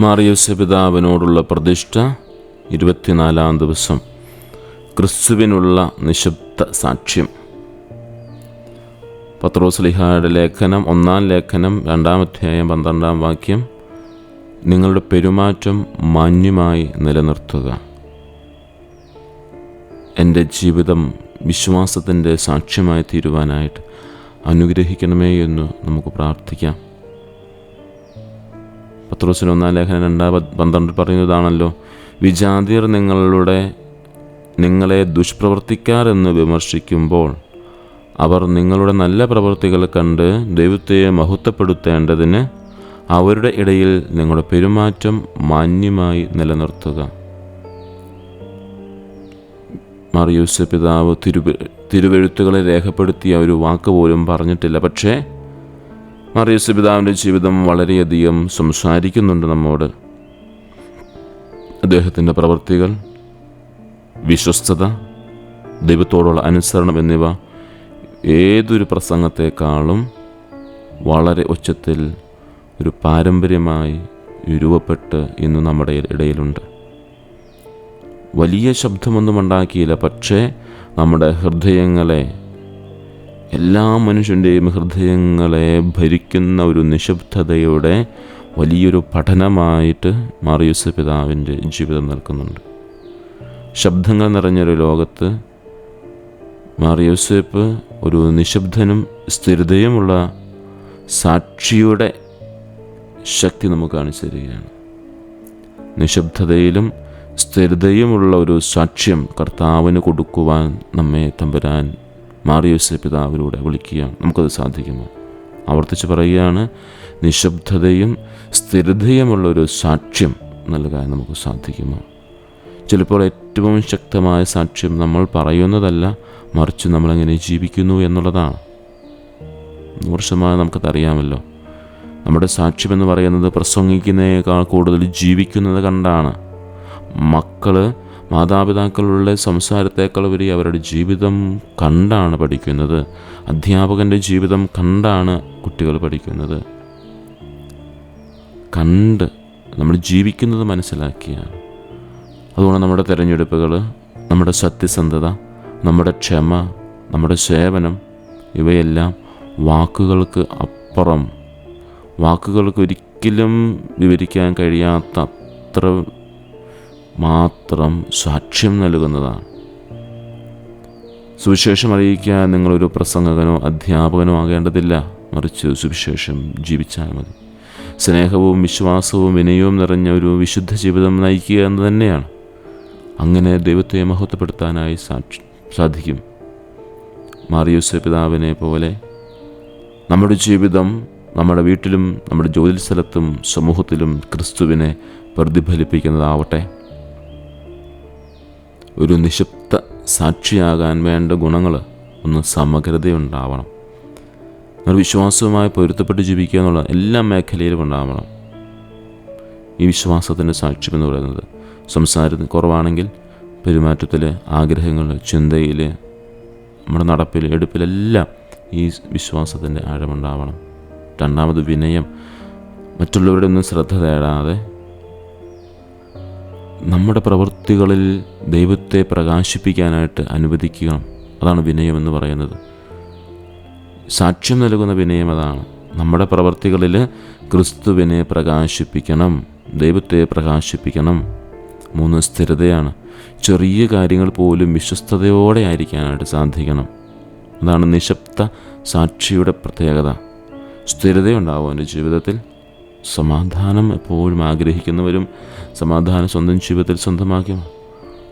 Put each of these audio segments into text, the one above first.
മാറിയോസ് പിതാവിനോടുള്ള പ്രതിഷ്ഠ ഇരുപത്തിനാലാം ദിവസം ക്രിസ്തുവിനുള്ള നിശബ്ദ സാക്ഷ്യം. പത്രോസ്ലിഹായുടെ ലേഖനം ഒന്നാം ലേഖനം രണ്ടാം അധ്യായം പന്ത്രണ്ടാം വാക്യം. നിങ്ങളുടെ പെരുമാറ്റം മാന്യമായി നിലനിർത്തുക. എന്റെ ജീവിതം വിശ്വാസത്തിന്റെ സാക്ഷ്യമായി തീരുവാനായിട്ട് അനുഗ്രഹിക്കണമേ എന്ന് നമുക്ക് പ്രാർത്ഥിക്കാം. പത്രോസിന് ഒന്നാം ലേഖനം രണ്ടാം പന്ത്രണ്ട് പറയുന്നതാണല്ലോ വിജാതിയർ നിങ്ങളുടെ നിങ്ങളെ ദുഷ്പ്രവർത്തിക്കാരെന്ന് വിമർശിക്കുമ്പോൾ അവർ നിങ്ങളുടെ നല്ല പ്രവൃത്തികൾ കണ്ട് ദൈവത്തെ മഹത്വപ്പെടുത്തേണ്ടതിന് അവരുടെ ഇടയിൽ നിങ്ങളുടെ പെരുമാറ്റം മാന്യമായി നിലനിർത്തുക. മറിയൂസ പിതാവ് തിരുവ തിരുവെഴുത്തുകളെ രേഖപ്പെടുത്തിയ ഒരു വാക്ക് പോലും പറഞ്ഞിട്ടില്ല. പക്ഷേ മറിയൂസ് പിതാവിന്റെ ജീവിതം വളരെയധികം സംസാരിക്കുന്നുണ്ട് നമ്മോട്. അദ്ദേഹത്തിന്റെ പ്രവൃത്തികൾ വിശ്വസ്തത ദൈവത്തോടുള്ള അനുസരണം എന്നിവ ഏതൊരു പ്രസംഗത്തെക്കാളും വളരെ ഉച്ചത്തിൽ ഒരു പാരമ്പര്യമായി രൂപപ്പെട്ട് ഇന്ന് നമ്മുടെ ഇടയിലുണ്ട്. വലിയ ശബ്ദമൊന്നും ഉണ്ടാക്കിയില്ല പക്ഷേ നമ്മുടെ ഹൃദയങ്ങളെ എല്ലാ മനുഷ്യന്റെയും ഹൃദയങ്ങളെ ഭരിക്കുന്ന ഒരു നിശബ്ദതയുടെ വലിയൊരു പഠനമായിട്ട് മാറിയൂസ് പിതാവിന്റെ ജീവിതം നിൽക്കുന്നുണ്ട്. ശബ്ദങ്ങൾ നിറഞ്ഞൊരു ലോകത്ത് മാറിയോസേപ്പ് ഒരു നിശബ്ദനും സ്ഥിരതയുമുള്ള സാക്ഷിയുടെ ശക്തി നമുക്ക് കാണിച്ചു തരികയാണ് നിശബ്ദതയിലും സ്ഥിരതയുമുള്ള ഒരു സാക്ഷ്യം കർത്താവിന് കൊടുക്കുവാൻ നമ്മെ തമ്പുരാൻ മാറിയോസെ പിതാവിലൂടെ വിളിക്കുകയാണ് നമുക്കത് സാധിക്കുമോ? ആവർത്തിച്ച് പറയുകയാണ് നിശബ്ദതയും സ്ഥിരതയുമുള്ള ഒരു സാക്ഷ്യം നൽകാൻ നമുക്ക് സാധിക്കുമോ? ചിലപ്പോൾ ഏറ്റവും ശക്തമായ സാക്ഷ്യം നമ്മൾ പറയുന്നതല്ല മറിച്ച് നമ്മളെങ്ങനെ ജീവിക്കുന്നു എന്നുള്ളതാണ്. നൂറ് ശതമാനം നമുക്കതറിയാമല്ലോ. നമ്മുടെ സാക്ഷ്യം എന്ന് പറയുന്നത് പ്രസംഗിക്കുന്നതിനേക്കാൾ കൂടുതൽ ജീവിക്കുന്നത് കണ്ടാണ്. മക്കൾ മാതാപിതാക്കളുടെ സംസാരത്തേക്കാൾ ഉപരി അവരുടെ ജീവിതം കണ്ടാണ് പഠിക്കുന്നത്. അധ്യാപകന്റെ ജീവിതം കണ്ടാണ് കുട്ടികൾ പഠിക്കുന്നത്. കണ്ട് നമ്മൾ ജീവിക്കുന്നത് മനസ്സിലാക്കിയാണ്. അതുകൊണ്ട് നമ്മുടെ തിരഞ്ഞെടുപ്പുകൾ നമ്മുടെ സത്യസന്ധത നമ്മുടെ ക്ഷമ നമ്മുടെ സേവനം ഇവയെല്ലാം വാക്കുകൾക്ക് അപ്പുറം. വാക്കുകൾക്ക് ഒരിക്കലും വിവരിക്കാൻ കഴിയാത്ത അത്ര മാത്രം സാക്ഷ്യം നൽകുന്നതാണ്. സുവിശേഷം അറിയിക്കാൻ നിങ്ങളൊരു പ്രസംഗകനോ അധ്യാപകനോ ആകേണ്ടതില്ല. മറിച്ച് സുവിശേഷം ജീവിച്ചാൽ മതി. സ്നേഹവും വിശ്വാസവും വിനയവും നിറഞ്ഞ ഒരു വിശുദ്ധ ജീവിതം നയിക്കുക എന്ന് തന്നെയാണ്. അങ്ങനെ ദൈവത്തെ മഹത്വപ്പെടുത്താനായി സാക്ഷി സാധിക്കും. മാറിയൂസ പിതാവിനെ പോലെ നമ്മുടെ ജീവിതം നമ്മുടെ വീട്ടിലും നമ്മുടെ ജോലി സ്ഥലത്തും സമൂഹത്തിലും ക്രിസ്തുവിനെ പ്രതിഫലിപ്പിക്കുന്നതാവട്ടെ. ഒരു നിശബ്ദ സാക്ഷിയാകാൻ വേണ്ട ഗുണങ്ങൾ ഒന്ന് സമഗ്രതയുണ്ടാവണം. ഒരു വിശ്വാസവുമായി പൊരുത്തപ്പെട്ട് ജീവിക്കുക എന്നുള്ള എല്ലാ മേഖലയിലും ഉണ്ടാവണം. ഈ വിശ്വാസത്തിന്റെ സാക്ഷ്യം എന്ന് പറയുന്നത് സംസാരത്തിന് കുറവാണെങ്കിൽ പെരുമാറ്റത്തിൽ ആഗ്രഹങ്ങൾ ചിന്തയിൽ നമ്മുടെ നടപ്പിൽ എടുപ്പിലെല്ലാം ഈ വിശ്വാസത്തിന്റെ ആഴമുണ്ടാവണം. രണ്ടാമത് വിനയം. മറ്റുള്ളവരുടെ ഒന്നും ശ്രദ്ധ തേടാതെ നമ്മുടെ പ്രവൃത്തികളിൽ ദൈവത്തെ പ്രകാശിപ്പിക്കാനായിട്ട് അനുവദിക്കണം. അതാണ് വിനയം എന്ന് പറയുന്നത്. സാക്ഷ്യം നൽകുന്ന വിനയം അതാണ്. നമ്മുടെ പ്രവൃത്തികളിൽ ക്രിസ്തുവിനെ പ്രകാശിപ്പിക്കണം. ദൈവത്തെ പ്രകാശിപ്പിക്കണം. മൂന്ന് സ്ഥിരതയാണ്. ചെറിയ കാര്യങ്ങൾ പോലും വിശ്വസ്തയോടെ ആയിരിക്കാനായിട്ട് സാധിക്കണം. അതാണ് നിശബ്ദ സാക്ഷിയുടെ പ്രത്യേകത. സ്ഥിരതയുണ്ടാവും എന്റെ ജീവിതത്തിൽ. സമാധാനം എപ്പോഴും ആഗ്രഹിക്കുന്നവരും സമാധാനം സ്വന്തം ജീവിതത്തിൽ സ്വന്തമാക്കി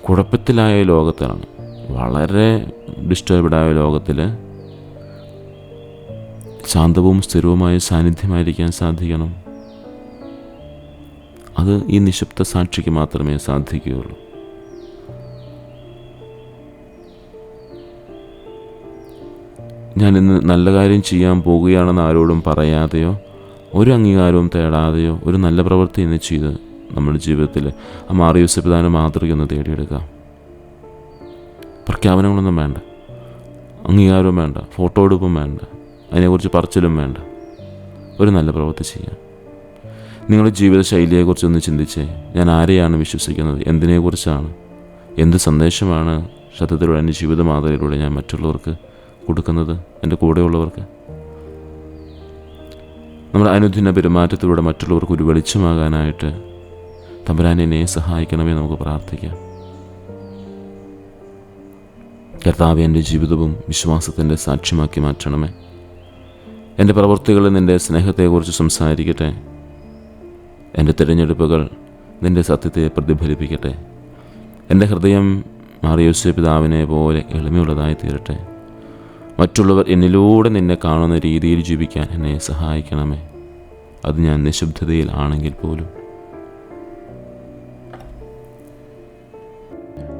കുഴപ്പത്തിലായ ലോകത്തിലാണ് വളരെ ഡിസ്റ്റർബ്ഡായ ലോകത്തിൽ ശാന്തവും സ്ഥിരവുമായ സാന്നിധ്യമായിരിക്കാൻ സാധിക്കണം. അത് ഈ നിശബ്ദ സാക്ഷിക്ക് മാത്രമേ സാധിക്കുകയുള്ളൂ. ഞാൻ ഇന്ന് നല്ല കാര്യം ചെയ്യാൻ പോകുകയാണെന്ന് ആരോടും പറയാതെയോ ഒരു അംഗീകാരവും തേടാതെയോ ഒരു നല്ല പ്രവൃത്തി എന്ന് ചെയ്ത് നമ്മുടെ ജീവിതത്തിൽ ആ മാറിയൂസ പ്രധാന മാതൃകയൊന്ന് തേടിയെടുക്കാം. പ്രഖ്യാപനങ്ങളൊന്നും വേണ്ട. അംഗീകാരവും വേണ്ട. ഫോട്ടോ എടുപ്പും വേണ്ട. അതിനെക്കുറിച്ച് പറച്ചിലും വേണ്ട. ഒരു നല്ല പ്രവൃത്തി ചെയ്യാം നിങ്ങളുടെ ജീവിത ശൈലിയെക്കുറിച്ചൊന്ന് ചിന്തിച്ച് ഞാൻ ആരെയാണ് വിശ്വസിക്കുന്നത്? എന്തിനെക്കുറിച്ചാണ്? എന്ത് സന്ദേശമാണ് സത്യത്തിലൂടെ എന്റെ ജീവിത മാതൃകയിലൂടെ ഞാൻ മറ്റുള്ളവർക്ക് കൊടുക്കുന്നത്? എന്റെ കൂടെയുള്ളവർക്ക്? നമ്മുടെ അനുദിന പെരുമാറ്റത്തിലൂടെ മറ്റുള്ളവർക്ക് ഒരു വെളിച്ചമാകാനായിട്ട് തമ്പുരാൻ എന്നെ സഹായിക്കണമേ നമുക്ക് പ്രാർത്ഥിക്കാം. കർത്താവ് എന്റെ ജീവിതവും വിശ്വാസത്തിന്റെ സാക്ഷ്യമാക്കി മാറ്റണമേ. എന്റെ പ്രവൃത്തികളിൽ നിന്റെ സ്നേഹത്തെക്കുറിച്ച് സംസാരിക്കട്ടെ. എന്റെ തിരഞ്ഞെടുപ്പുകൾ നിന്റെ സത്യത്തെ പ്രതിഫലിപ്പിക്കട്ടെ. എന്റെ ഹൃദയം മാറിയോസ്യ പിതാവിനെ പോലെ എളിമയുള്ളതായി തീരട്ടെ മറ്റുള്ളവർ എന്നിലൂടെ നിന്നെ കാണുന്ന രീതിയിൽ ജീവിക്കാൻ എന്നെ സഹായിക്കണമേ. അത് ഞാൻ നിശബ്ദതയിൽ ആണെങ്കിൽ പോലും.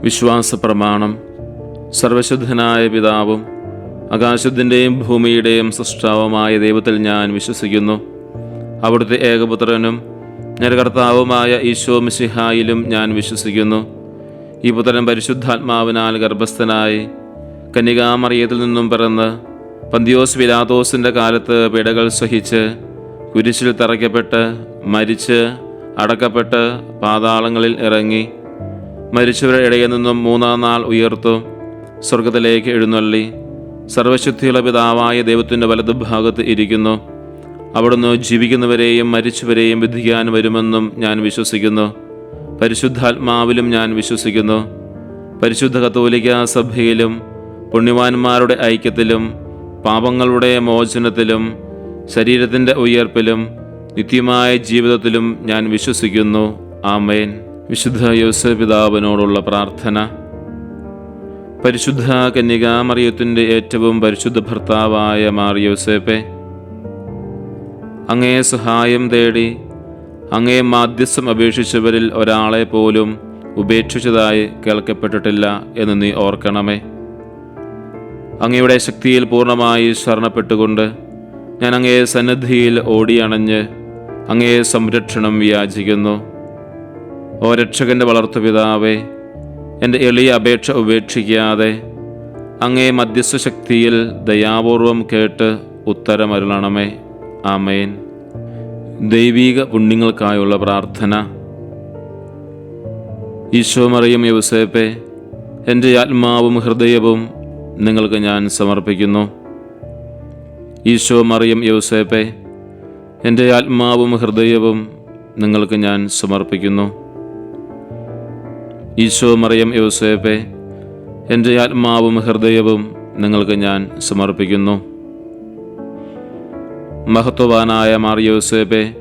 വിശ്വാസ പ്രമാണം സർവശുദ്ധനായ പിതാവും ആകാശത്തിന്റെയും ഭൂമിയുടെയും സൃഷ്ടാവുമായ ദൈവത്തിൽ ഞാൻ വിശ്വസിക്കുന്നു. അവിടുത്തെ ഏകപുത്രനും നരകർത്താവുമായ ഈശോ മിശിഹായിലും ഞാൻ വിശ്വസിക്കുന്നു. ഈ പുത്രൻ പരിശുദ്ധാത്മാവിനാൽ ഗർഭസ്ഥനായി കന്യകാമറിയത്തിൽ നിന്നും പിറന്ന് പന്തിയോസ് വിലാദോസിന്റെ കാലത്ത് പിടകൾ സഹിച്ച് കുരിശിൽ തറയ്ക്കപ്പെട്ട് മരിച്ച് അടക്കപ്പെട്ട് പാതാളങ്ങളിൽ ഇറങ്ങി മരിച്ചവരുടെ ഇടയിൽ നിന്നും മൂന്നാം നാൾ ഉയർത്തു സ്വർഗത്തിലേക്ക് എഴുന്നള്ളി. സർവശുദ്ധിയുള്ള പിതാവായ ദൈവത്തിന്റെ വലതുഭാഗത്ത് ഇരിക്കുന്നു. അവിടുന്ന് ജീവിക്കുന്നവരെയും മരിച്ചവരെയും വിധിക്കാൻ വരുമെന്നും ഞാൻ വിശ്വസിക്കുന്നു. പരിശുദ്ധാത്മാവിലും ഞാൻ വിശ്വസിക്കുന്നു. പരിശുദ്ധ കത്തോലിക്ക സഭയിലും പുണ്യവാന്മാരുടെ ഐക്യത്തിലും പാപങ്ങളുടെ മോചനത്തിലും ശരീരത്തിന്റെ ഉയർപ്പിലും നിത്യമായ ജീവിതത്തിലും ഞാൻ വിശ്വസിക്കുന്നു. ആമേൻ. വിശുദ്ധ യോസ പിതാവിനോടുള്ള പ്രാർത്ഥന. പരിശുദ്ധ കന്യകാമറിയത്തിന്റെ ഏറ്റവും പരിശുദ്ധ ഭർത്താവായ മാറിയോസേപ്പെ അങ്ങേ സഹായം തേടി അങ്ങേ മാധ്യസ്ഥം അപേക്ഷിച്ചവരിൽ ഒരാളെ പോലും ഉപേക്ഷിച്ചതായി കേൾക്കപ്പെട്ടിട്ടില്ല എന്ന് നീ ഓർക്കണമേ. അങ്ങയുടെ ശക്തിയിൽ പൂർണമായി ശരണപ്പെട്ടുകൊണ്ട് ഞാൻ അങ്ങയെ സന്നദ്ധിയിൽ ഓടിയണഞ്ഞ് അങ്ങേ സംരക്ഷണം യാചിക്കുന്നു. ഓ രക്ഷകന്റെ വളർത്തുപിതാവേ എന്റെ എളിയ അപേക്ഷ ഉപേക്ഷിക്കാതെ അങ്ങേ മധ്യസ്ഥ ശക്തിയിൽ ദയാപൂർവം കേട്ട് ഉത്തരമരുളണമേ. ആമേൻ. ദൈവീക പുണ്യങ്ങൾക്കായുള്ള പ്രാർത്ഥന. ഈശോ മറിയം യൗസേപ്പെ എന്റെ ആത്മാവും ഹൃദയവും നിങ്ങൾക്ക് ഞാൻ സമർപ്പിക്കുന്നു. ഈശോ മറിയം യൗസേപ്പെ എന്റെ ആത്മാവും ഹൃദയവും നിങ്ങൾക്ക് ഞാൻ സമർപ്പിക്കുന്നു. ഈശോ മറിയം യൗസേപ്പെ എന്റെ ആത്മാവും ഹൃദയവും നിങ്ങൾക്ക് ഞാൻ സമർപ്പിക്കുന്നു. മഹത്വവാനായ മാർ യൗസേപ്പെ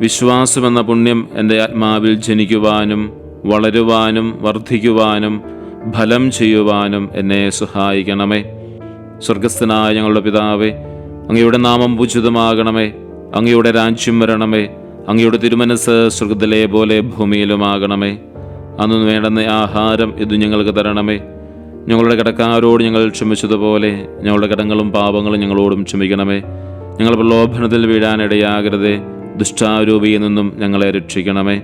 വിശ്വാസമെന്ന പുണ്യം എന്റെ ആത്മാവിൽ ജനിക്കുവാനും വളരുവാനും വർദ്ധിക്കുവാനും ഫലം ചെയ്യുവാനും എന്നെ സഹായിക്കണമേ. സ്വർഗസ്ഥനായ ഞങ്ങളുടെ പിതാവേ അങ്ങയുടെ നാമം പൂജിതമാകണമേ. അങ്ങയുടെ രാജ്യം വരണമേ. അങ്ങയുടെ തിരുമനസ് സ്വർഗത്തിലെ പോലെ ഭൂമിയിലുമാകണമേ. അന്ന് വേണ്ടുന്ന ആഹാരം ഇത് ഞങ്ങൾക്ക് തരണമേ. ഞങ്ങളുടെ കടക്കാരോട് ഞങ്ങൾ ക്ഷമിച്ചതുപോലെ ഞങ്ങളുടെ കടങ്ങളും പാപങ്ങളും ഞങ്ങളോടും ക്ഷമിക്കണമേ. ഞങ്ങൾ പ്രലോഭനത്തിൽ വീഴാനിടയാകരുതേ ദുഷ്ടാരൂപിയിൽ നിന്നും ഞങ്ങളെ രക്ഷിക്കണമേ.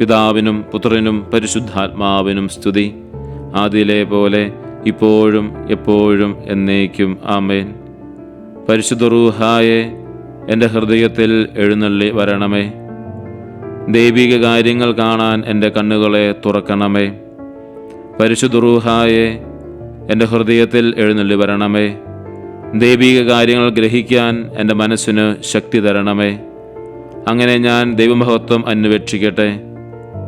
പിതാവിനും പുത്രനും പരിശുദ്ധാത്മാവിനും സ്തുതി. ആദിയിലെ പോലെ ഇപ്പോഴും എപ്പോഴും എന്നേക്കും ആമേൻ. പരിശുദ്ധ റൂഹായെ എന്റെ ഹൃദയത്തിൽ എഴുന്നള്ളി വരണമേ. ദൈവിക കാര്യങ്ങൾ കാണാൻ എന്റെ കണ്ണുകളെ തുറക്കണമേ. പരിശുദ്ധ റൂഹായെ എന്റെ ഹൃദയത്തിൽ എഴുന്നള്ളി വരണമേ. ദൈവിക കാര്യങ്ങൾ ഗ്രഹിക്കാൻ എന്റെ മനസ്സിന് ശക്തി തരണമേ. അങ്ങനെ ഞാൻ ദൈവമഹത്വം അന്വേഷിക്കട്ടെ.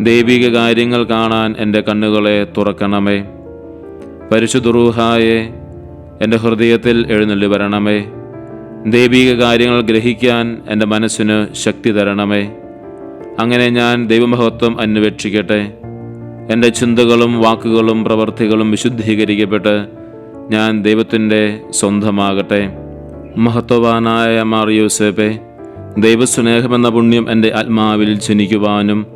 ദൈവിക കാര്യങ്ങൾ കാണാൻ എന്റെ കണ്ണുകളെ തുറക്കണമേ. പരിശുദ്ധറൂഹായെ എന്റെ ഹൃദയത്തിൽ എഴുന്നള്ളി വരണമേ. ദൈവിക കാര്യങ്ങൾ ഗ്രഹിക്കാൻ എന്റെ മനസ്സിന് ശക്തി തരണമേ. അങ്ങനെ ഞാൻ ദൈവമഹത്വം അന്വേഷിക്കട്ടെ. എന്റെ ചിന്തകളും വാക്കുകളും പ്രവർത്തികളും വിശുദ്ധീകരിക്കപ്പെട്ട് ഞാൻ ദൈവത്തിന്റെ സ്വന്തമാകട്ടെ. മഹത്വവാനായ മാറിയോസേപ്പെ യൂസേപ്പെ ദൈവസ്നേഹമെന്ന പുണ്യം എന്റെ ആത്മാവിൽ ജനിക്കുവാനും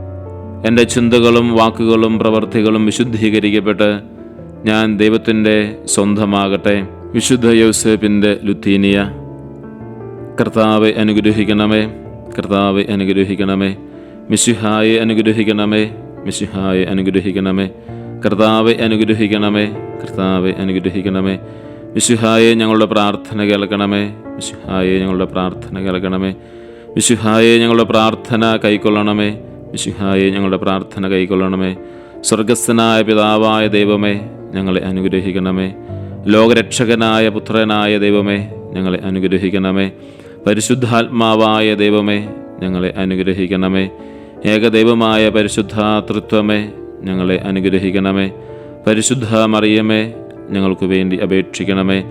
എന്റെ ചിന്തകളും വാക്കുകളും പ്രവർത്തികളും വിശുദ്ധീകരിക്കപ്പെട്ട് ഞാൻ ദൈവത്തിന്റെ സ്വന്തമാകട്ടെ. വിശുദ്ധ യൗസേപ്പിന്റെ ലുത്തീനിയ. കർത്താവെ അനുഗ്രഹിക്കണമേ. കർത്താവെ അനുഗ്രഹിക്കണമേ. മിശിഹായെ അനുഗ്രഹിക്കണമേ. മിശിഹായെ അനുഗ്രഹിക്കണമേ. കർത്താവെ അനുഗ്രഹിക്കണമേ. കർത്താവെ അനുഗ്രഹിക്കണമേ. മിശിഹായെ ഞങ്ങളുടെ പ്രാർത്ഥന കേൾക്കണമേ. മിശിഹായെ ഞങ്ങളുടെ പ്രാർത്ഥന കേൾക്കണമേ. മിശിഹായെ ഞങ്ങളുടെ പ്രാർത്ഥന കൈക്കൊള്ളണമേ. മിശിഹായെ ഞങ്ങളുടെ പ്രാർത്ഥന കൈക്കൊള്ളണമേ. സ്വർഗസ്ഥനായ പിതാവായ ദൈവമേ ഞങ്ങളെ അനുഗ്രഹിക്കണമേ. ലോകരക്ഷകനായ പുത്രനായ ദൈവമേ ഞങ്ങളെ അനുഗ്രഹിക്കണമേ. പരിശുദ്ധാത്മാവായ ദൈവമേ ഞങ്ങളെ അനുഗ്രഹിക്കണമേ. ഏകദൈവമായ പരിശുദ്ധാതൃത്വമേ ഞങ്ങളെ അനുഗ്രഹിക്കണമേ. പരിശുദ്ധ മറിയമേ ഞങ്ങൾക്ക് വേണ്ടി അപേക്ഷിക്കണമേ.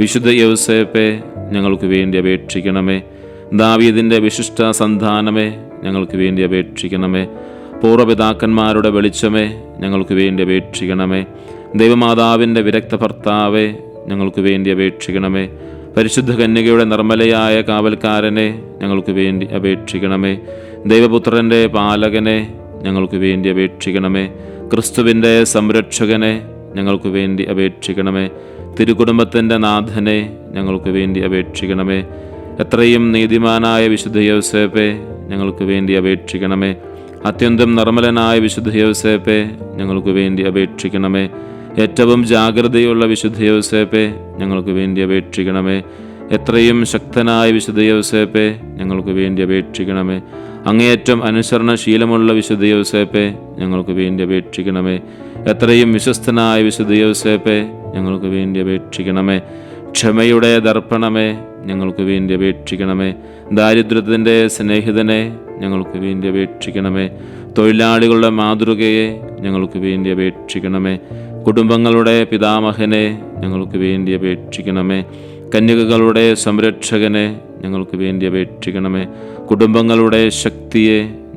വിശുദ്ധ യൗസേപ്പെ ഞങ്ങൾക്ക് വേണ്ടി അപേക്ഷിക്കണമേ. ദാവീദിന്റെ വിശിഷ്ട സന്താനമേ ഞങ്ങൾക്ക് വേണ്ടി അപേക്ഷിക്കണമേ. പൂർവപിതാക്കന്മാരുടെ വെളിച്ചമേ ഞങ്ങൾക്ക് വേണ്ടി അപേക്ഷിക്കണമേ. ദൈവമാതാവിന്റെ വിരക്ത ഭർത്താവേ ഞങ്ങൾക്ക് വേണ്ടി അപേക്ഷിക്കണമേ. പരിശുദ്ധ കന്യകയുടെ നിർമ്മലയായ കാവൽക്കാരനെ ഞങ്ങൾക്ക് വേണ്ടി അപേക്ഷിക്കണമേ. ദൈവപുത്രന്റെ പാലകനെ ഞങ്ങൾക്ക് വേണ്ടി അപേക്ഷിക്കണമേ. ക്രിസ്തുവിന്റെ സംരക്ഷകനെ ഞങ്ങൾക്ക് വേണ്ടി അപേക്ഷിക്കണമേ. തിരുകുടുംബത്തിന്റെ നാഥനെ ഞങ്ങൾക്ക് വേണ്ടി അപേക്ഷിക്കണമേ. എത്രയും നീതിമാനായ വിശുദ്ധ യോസേപ്പെ ഞങ്ങൾക്ക് വേണ്ടി അപേക്ഷിക്കണമേ. അത്യന്തം നിർമ്മലനായ വിശുദ്ധ യോസേപ്പെ ഞങ്ങൾക്ക് വേണ്ടി അപേക്ഷിക്കണമേ. ഏറ്റവും ജാഗ്രതയുള്ള വിശുദ്ധ യോസേപ്പെ ഞങ്ങൾക്ക് വേണ്ടി അപേക്ഷിക്കണമേ. എത്രയും ശക്തനായ വിശുദ്ധ യോസേപ്പെ ഞങ്ങൾക്ക് വേണ്ടി അപേക്ഷിക്കണമേ. അങ്ങേയറ്റം അനുസരണശീലമുള്ള വിശുദ്ധ യോസേപ്പെ ഞങ്ങൾക്ക് വേണ്ടി അപേക്ഷിക്കണമേ. എത്രയും വിശ്വസ്തനായ വിശുദ്ധ യോസേപ്പെ ഞങ്ങൾക്ക് വേണ്ടി അപേക്ഷിക്കണമേ. ക്ഷമയുടെ ദർപ്പണമേ ഞങ്ങൾക്ക് വേണ്ടി അപേക്ഷിക്കണമേ. ദാരിദ്ര്യത്തിന്റെ സ്നേഹിതനെ ഞങ്ങൾക്ക് വേണ്ടി അപേക്ഷിക്കണമേ. തൊഴിലാളികളുടെ മാതൃകയെ ഞങ്ങൾക്ക് വേണ്ടി അപേക്ഷിക്കണമേ. കുടുംബങ്ങളുടെ പിതാമഹനെ ഞങ്ങൾക്ക് വേണ്ടി അപേക്ഷിക്കണമേ. കന്യകകളുടെ സംരക്ഷകനെ ഞങ്ങൾക്ക് വേണ്ടി അപേക്ഷിക്കണമേ. കുടുംബങ്ങളുടെ ശക്തിയെ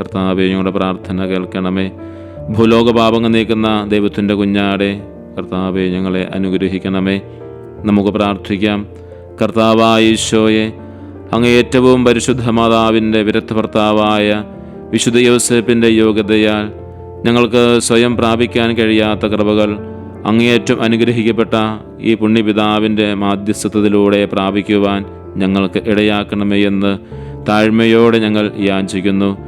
കർത്താവെ ഞങ്ങളുടെ പ്രാർത്ഥന കേൾക്കണമേ. ഭൂലോക പാപങ്ങൾ നീക്കുന്ന ദൈവത്തിന്റെ കുഞ്ഞാടെ കർത്താവെ ഞങ്ങളെ അനുഗ്രഹിക്കണമേ. നമുക്ക് പ്രാർത്ഥിക്കാം. കർത്താവായ ഈശോയെ അങ്ങ് ഏറ്റവും പരിശുദ്ധ മാതാവിന്റെ വിരക്ത ഭർത്താവായ വിശുദ്ധ യോസേപ്പിന്റെ യോഗ്യതയാൽ ഞങ്ങൾക്ക് സ്വയം പ്രാപിക്കാൻ കഴിയാത്ത കൃപകൾ അങ്ങേയറ്റം അനുഗ്രഹിക്കപ്പെട്ട ഈ പുണ്യപിതാവിന്റെ മാധ്യസ്ഥത്തിലൂടെ പ്രാപിക്കുവാൻ ഞങ്ങൾക്ക് ഇടയാക്കണമേ എന്ന് താഴ്മയോടെ ഞങ്ങൾ യാചിക്കുന്നു.